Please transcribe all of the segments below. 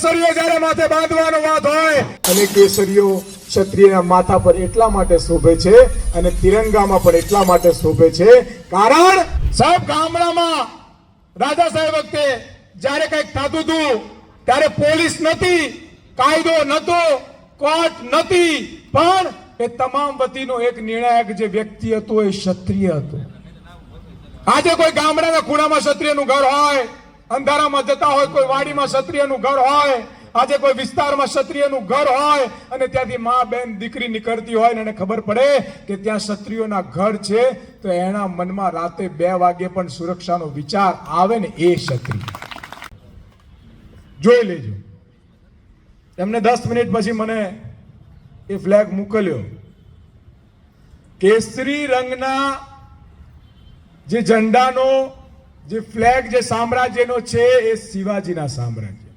કેસરીઓ જ્યારે માથે બાંધવાનો વાત હોય, અને કેસરીઓ ક્ષત્રિયના માથા પર એટલા માટે શોભે છે અને તિરંગામાં પણ એટલા માટે શોભે છે. કારણ સાહેબ ગામડામાં રાજા સાહેબ વખતે જ્યારે કંઈક થતું હતું, ત્યારે પોલીસ નથી, કાયદો નતો, કોર્ટ નથી, પણ એ તમામ વતીનો એક નિર્ણાયક જે વ્યક્તિ હતો એ ક્ષત્રિય હતો. આજે કોઈ ગામડાના ખૂણામાં ક્ષત્રિયનું ઘર હોય અંધારામાં જતા હોય, કોઈ વાડીમાં ક્ષત્રિયનું ઘર હોય, આજે કોઈ વિસ્તારમાં ક્ષત્રિયનું ઘર હોય અને ત્યાંથી મા બેન દીકરી નીકળતી હોય ને એને ખબર પડે કે ત્યાં ક્ષત્રિયોના ઘર છે, તો એના મનમાં રાતે બે વાગે પણ સુરક્ષાનો વિચાર આવે ને એ ક્ષત્રિય. જોઈ લેજો. એમને દસ મિનિટ પછી મને એ ફ્લેગ મોકલ્યો કેસરી રંગના જે ઝંડાનો જે ફ્લેગ જે સામ્રાજ્યનો છે, એ શિવાજીના સામ્રાજ્ય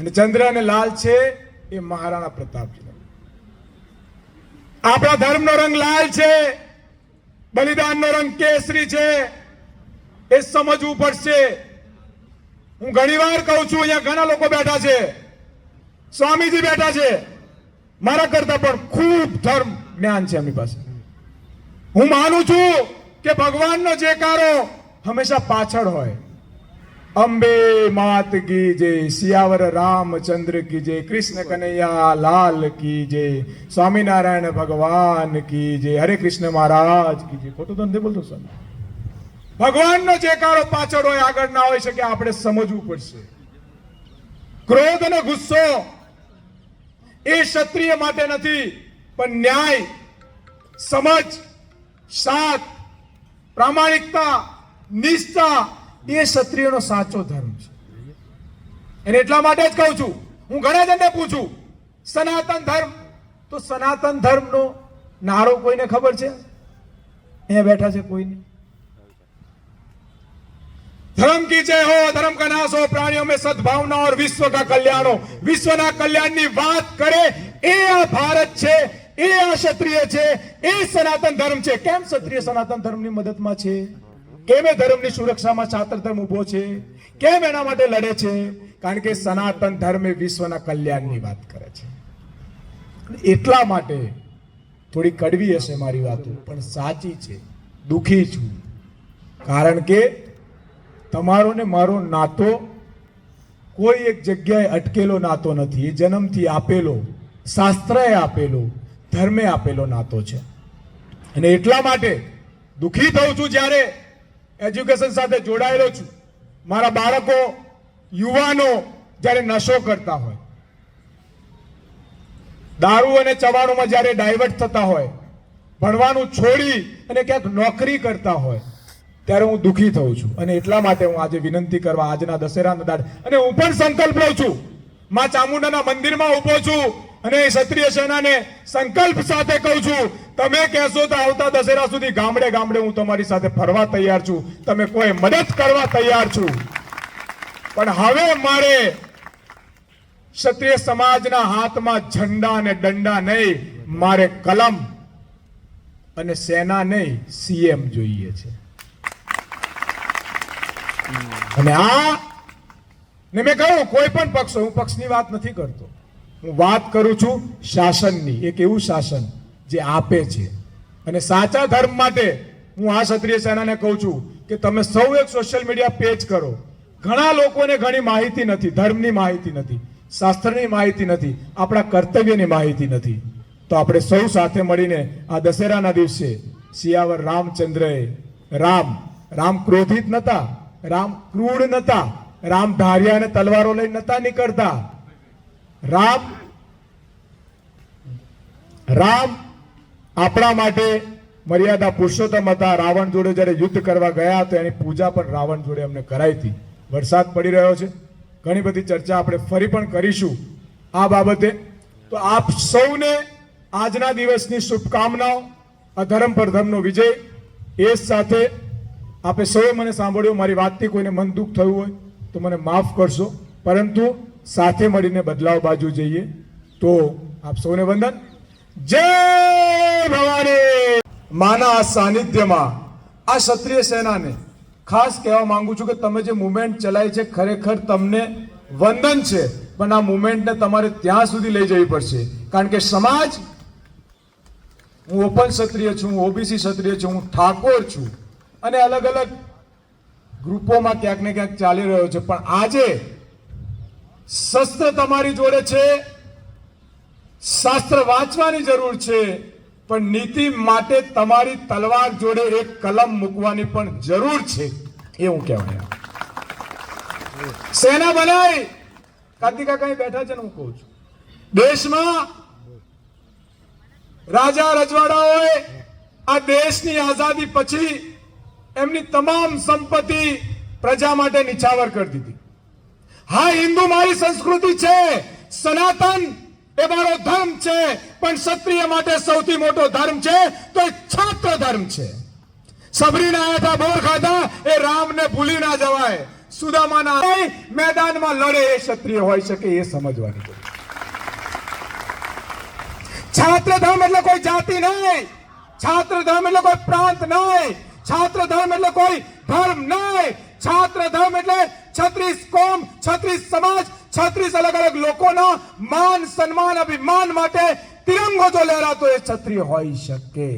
અને ચંદ્ર અને લાલ છે, એ મહારાણા પ્રતાપજી આપણા ધર્મનો રંગ લાલ છે, બલિદાનનો રંગ કેસરી છે, એ સમજવું પડશે. હું ઘણીવાર કહું છું, અહીંયા ઘણા લોકો બેઠા છે, સ્વામીજી બેઠા છે. મારા કરતા પણ ખૂબ ધર્મ જ્ઞાન છે એમની પાસે. હું માનું છું કે ભગવાનનો જેકારો હંમેશા પાછળ હોય. અંબે માત કી જય સિયાવર રામચંદ્ર કી જય, કૃષ્ણ કનૈયા લાલ કી જય, સ્વામિનારાયણ ભગવાન કી જય, હરે કૃષ્ણ મહારાજ કી જય. ખોટું ધંધે બોલતો સર ભગવાનનો જેકારો પાછળ હોય, આગળ ના હોય શકે, આપણે સમજવું પડશે. ક્રોધ અને ગુસ્સો એ ક્ષત્રિય માટે નથી, પણ ન્યાય, સમજ સાથ પ્રામાણિકતા નિષ્ઠા એ ક્ષત્રિયનો સાચો ધર્મ છે અને એટલા માટે જ કહું છું હું ઘણા જણને પૂછું સનાતન ધર્મ તો સનાતન ધર્મનો નારો કોઈને ખબર છે અહીંયા બેઠા છે કોઈને धर्म की जय हो धर्म का नाश हो प्राणियों में सद्भावना और विश्व का कल्याण हो વિશ્વના કલ્યાણની વાત કરે એ આ ભારત છે એ આ ક્ષત્રિય છે એ સનાતન ધર્મ છે કેમ ક્ષત્રિય સનાતન ધર્મની મદદમાં છે કેમ એ ધર્મની સુરક્ષામાં છાત્ર ધર્મ ઊભો છે? કેમ એના માટે લડે છે? કારણ કે સનાતન ધર્મ એ વિશ્વના કલ્યાણની વાત કરે છે. એટલા માટે થોડી કડવી હશે મારી વાતો, પણ સાચી છે. દુખી છું. કારણ કે તમારો ને મારો નાતો કોઈ એક જગ્યાએ અટકેલો નાતો નથી. એ જન્મથી આપેલો, શાસ્ત્રએ આપેલો, ધર્મે આપેલો નાતો છે. અને એટલા માટે દુઃખી થઉં છું જ્યારે એજ્યુકેશન સાથે જોડાયેલો છું. મારા બાળકો, યુવાનો જ્યારે નશો કરતા હોય, દારૂ અને ચવાણોમાં જ્યારે ડાયવર્ટ થતા હોય, ભણવાનું છોડી અને ક્યાંક નોકરી કરતા હોય, ત્યારે હું દુઃખી થઉં છું. અને એટલા માટે હું આજે વિનંતી કરવા આજના દશેરાના દાડ, અને હું પણ સંકલ્પ લઉં છું. માં ચામુંડાના મંદિરમાં ઊભો છું. અને ક્ષત્રિય સેનાને સંકલ્પ સાથે કહું છું, તમે કહેશો તો આવતા દશેરા સુધી ગામડે ગામડે હું તમારી સાથે ફરવા તૈયાર છું. તમે કોઈ મદદ કરવા તૈયાર છું. પણ હવે મારે ક્ષત્રિય સમાજના હાથમાં ઝંડા અને દંડા નહીં, મારે કલમ અને સેના નહીં સીએમ જોઈએ છે. અને આ, ને મેં કહ્યું, કોઈ પણ પક્ષ, હું પક્ષની વાત નથી કરતો. હું વાત કરું છું શાસનની, એક એવું શાસન જે આપે છે. અને સાચા ધર્મ માટે હું આ ક્ષત્રિય સેનાને કહું છું કે તમે સૌ એક સોશિયલ મીડિયા પેજ કરો. ઘણા લોકોને ઘણી માહિતી નથી, ધર્મની માહિતી નથી, શાસ્ત્રની માહિતી નથી, આપણા કર્તવ્યની માહિતી નથી. તો આપણે સૌ સાથે મળીને આ દશેરાના દિવસે સિયાવર રામચંદ્રએ રામ રામ ક્રોધિત નતા, રામ ક્રૂર નતા, રામ ધાર્યા અને તલવારો લઈને નતા નીકળતા રામ રામ આપણા માટે મર્યાદા પુરુષોત્તમ હતા. રાવણ જોડે જ્યારે યુદ્ધ કરવા ગયા તો એની પૂજા પણ રાવણ જોડે અમને કરાઈ હતી. વરસાદ પડી રહ્યો છે. ઘણી બધી ચર્ચા આપણે ફરી પણ કરીશું આ બાબતે. તો આપ સૌને આજના દિવસની શુભકામનાઓ અધર્મ પર ધર્મનો વિજય. એ સાથે આપે સૌએ મને સાંભળ્યું, મારી વાતથી કોઈને મન દુઃખ થયું હોય તો મને માફ કરશો. પરંતુ સાથે મળીને બદલાવ બાજુ જઈએ. તો આપ સૌને વંદન. જય ભવાની! માના આ સાનિધ્યમાં આ ક્ષત્રિય સેનાને ખાસ કહેવા માંગુ છું કે તમે જે મુવમેન્ટ ચલાવી છે ખરેખર તમને વંદન છે. પણ આ મુવમેન્ટને તમારે ત્યાં સુધી લઈ જવી પડશે. કારણ કે સમાજ, હું ઓપન ક્ષત્રિય છું, હું ઓબીસી ક્ષત્રિય છું, હું ઠાકોર છું. અને અલગ અલગ ગ્રુપોમાં ક્યાંક ને ક્યાંક ચાલી રહ્યો છે. પણ આજે શસ્ત્ર તમારી જોડે છે. શાસ્ત્ર વાંચવાની જરૂર છે, પણ નીતિ માટે તમારી તલવાર જોડે એક કલમ મૂકવાની પણ જરૂર છે. એવું કહેવાય. સેના બનાવી કાર્તિકા કઈ બેઠા છે હું કહું છું. દેશમાં રાજા રજવાડાઓએ આ દેશની આઝાદી પછી એમની તમામ સંપત્તિ પ્રજા માટે નિછાવર કરી દીધી. હા, હિન્દુ મારી સંસ્કૃતિ છે. સનાતન એ મારો ધર્મ છે. પણ ક્ષત્રિય માટે સૌથી મોટો ધર્મ છે તો એ છાત્ર ધર્મ છે. સબરીના આઠા બોર ખાધા, એ રામને ભૂલી ના જવાય. સુદામાના મેદાનમાં લડે એ ક્ષત્રિય હોઈ શકે એ સમજવાની જરૂર. છાત્ર ધર્મ એટલે કોઈ જાતિ નહીં. છાત્ર ધર્મ એટલે કોઈ પ્રાંત નહીં. છાત્ર ધર્મ એટલે કોઈ ધર્મ નહીં. છાત્ર ધર્મ એટલે છત્રીસ કોમ, છત્રીસ સમાજ, છત્રીસ અલગ અલગ લોકોના માન, સન્માન, અભિમાન માટે તિરંગો જો લહેરાતો એ છત્રી હોઈ શકે.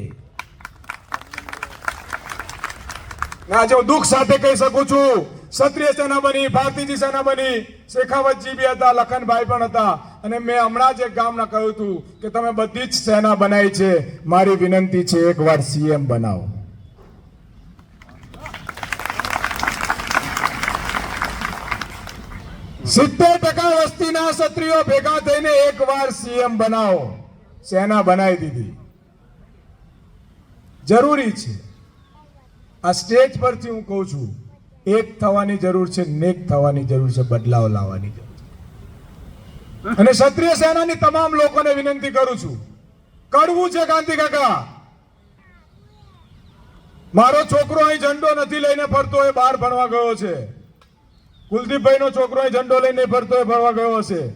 આજે હું દુઃખ સાથે કહી શકું છું, ક્ષત્રિય સેના બની, ભારતીજી સેના બની શેખાવતજી બી હતા, લખનભાઈ પણ હતા. અને મેં હમણાં જ એક ગામના કહ્યું હતું કે તમે બધી જ સેના બનાવી છે. મારી વિનંતી છે, એકવાર સીએમ બનાવો. સિત્તેર ટકા વસ્તીના ક્ષત્રિયો ભેગા થઈને એકવાર સીએમ બનાવો. સેના બનાવી દીધી. જરૂરી છે. આ સ્ટેજ પરથી હું કહું છું, એક થવાની જરૂર છે નેક થવાની જરૂર છે, બદલાવ લાવવાની જરૂર છે. અને ક્ષત્રિય સેનાની તમામ લોકોને વિનંતી કરું છું કરવું છે ગાંધી કાકા. મારો છોકરો અહીં ઝંડો નથી લઈને ફરતો, એ બહાર ભણવા ગયો છે. કુલદીપભાઈ નો છોકરો ઝંડો લઈને ફરતો એ ફરવા ગયો હશે.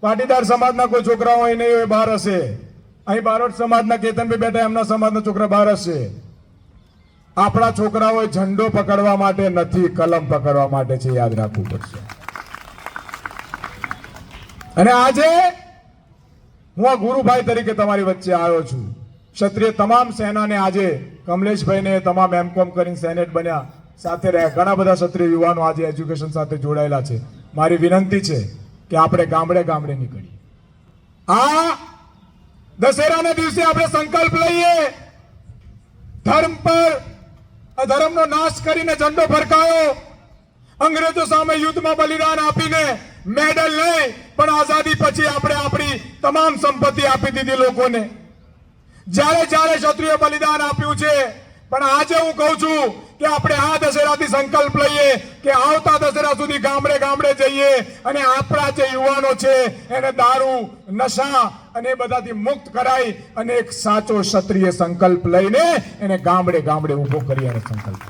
પાટીદાર સમાજના કોઈ છોકરાઓ હોય નહીં હોય, બહાર હશે. અહીં બારોટ સમાજના કેતનભાઈ બેઠા, એમના સમાજના છોકરા બહાર હશે. આપણા છોકરાઓ ઝંડો પકડવા માટે નથી, કલમ પકડવા માટે છે, યાદ રાખવું પડશે. અને આજે હું આ ગુરુભાઈ તરીકે તમારી વચ્ચે આવ્યો છું. ક્ષત્રિય તમામ સેનાને આજે કમલેશભાઈને, તમામ એમકોમ કરીને સેનેટ બન્યા. સાથે રહ્યા ઘણા બધા ક્ષત્રિય યુવાનો આજે એજ્યુકેશન સાથે જોડાયેલા છે. મારી વિનંતી છે કે આપણે ગામડે ગામડે નીકળીએ. આ દશેરાના દિવસે આપણે સંકલ્પ લઈએ. ધર્મ પર અધર્મનો નાશ કરીને ઝંડો ફરકાયો. અંગ્રેજો સામે યુદ્ધમાં બલિદાન આપીને મેડલ નહીં પણ આઝાદી પછી આપણે આપણી તમામ સંપત્તિ આપી દીધી લોકોને. જ્યારે જ્યારે ક્ષત્રિય બલિદાન આપ્યું છે પણ આજે હું કહું છું કે આપણે આ દશેરાથી સંકલ્પ લઈએ કે આવતા દશેરા સુધી ગામડે ગામડે જઈએ અને આપણા જે યુવાનો છે એને દારૂ, નશા અને બધાથી મુક્ત કરાઈ અને એક સાચો ક્ષત્રિય સંકલ્પ લઈને એને ગામડે ગામડે ઊભો કરી અને સંકલ્પ